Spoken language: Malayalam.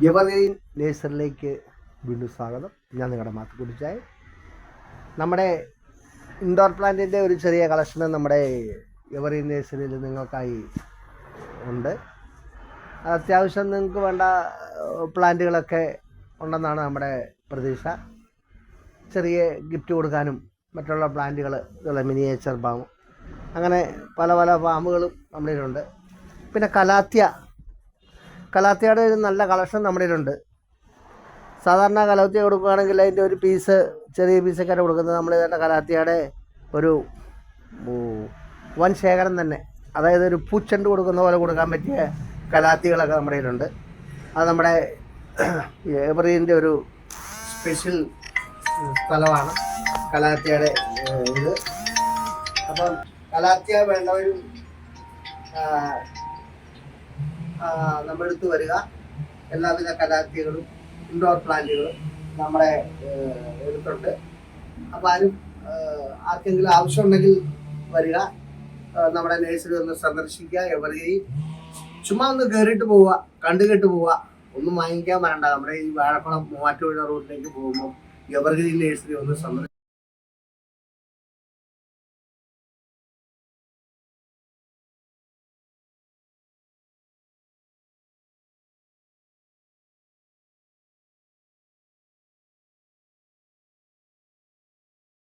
എവർഗ്രീൻ നേഴ്സറിലേക്ക് വീണ്ടും സ്വാഗതം. ഞാൻ നിങ്ങളുടെ മാത്തുക്കുടിച്ചായി നമ്മുടെ ഇൻഡോർ പ്ലാന്റിന്റെ ഒരു ചെറിയ കളക്ഷൻ നമ്മുടെ എവർഗ്രീൻ നേഴ്സറിയിൽ നിങ്ങൾക്കായി ഉണ്ട്. അത് അത്യാവശ്യം നിങ്ങൾക്ക് വേണ്ട പ്ലാന്റുകളൊക്കെ ഉണ്ടെന്നാണ് നമ്മുടെ പ്രതീക്ഷ. ചെറിയ ഗിഫ്റ്റ് കൊടുക്കാനും മറ്റുള്ള പ്ലാന്റുകൾ ഇതുള്ള മിനിയേച്ചർ ഫാം അങ്ങനെ പല പല ഫാമുകളും നമ്മളിലുണ്ട് പിന്നെ കലാത്യ കലാത്തിയുടെ ഒരു നല്ല കളക്ഷൻ നമ്മുടെ ഉണ്ട് സാധാരണ കലാത്തി കൊടുക്കുകയാണെങ്കിൽ അതിന്റെ ഒരു പീസ് ചെറിയ പീസൊക്കെയാണ് കൊടുക്കുന്നത്. നമ്മൾ തന്നെ കലാത്തിയുടെ ഒരു വൻ ശേഖരം തന്നെ. അതായത് ഒരു പൂച്ചെണ്ട് കൊടുക്കുന്ന പോലെ കൊടുക്കാൻ പറ്റിയ കലാത്തികളൊക്കെ നമ്മുടെ കയ്യിലുണ്ട്. അത് നമ്മുടെ ഏബ്രീന്റെ ഒരു സ്പെഷ്യൽ സ്ഥലമാണ് കലാത്തിയുടെ ഇത്. അപ്പം കലാത്തിയ വേണ്ടവരും അടുത്ത് വരിക. എല്ലാവിധ കലാർത്ഥികളും ഇൻഡോർ പ്ലാന്റുകളും നമ്മുടെ എടുത്തുണ്ട്. അപ്പം ആരും ആർക്കെങ്കിലും ആവശ്യമുണ്ടെങ്കിൽ വരിക. നമ്മുടെ നേഴ്സറി ഒന്ന് സന്ദർശിക്കുക. എവരെയും ചുമ്മാ ഒന്ന് കയറിയിട്ട് പോവുക കണ്ടു കേട്ട് പോവുക. ഒന്നും വാങ്ങിക്കാൻ വരണ്ട. നമ്മുടെ ഈ വാഴക്കുളം മൂവാറ്റുപുഴ റോഡിലേക്ക് പോകുമ്പോൾ എവർഗ്രീൻ നേഴ്സറി ഒന്ന് സന്ദർശിക്കുക.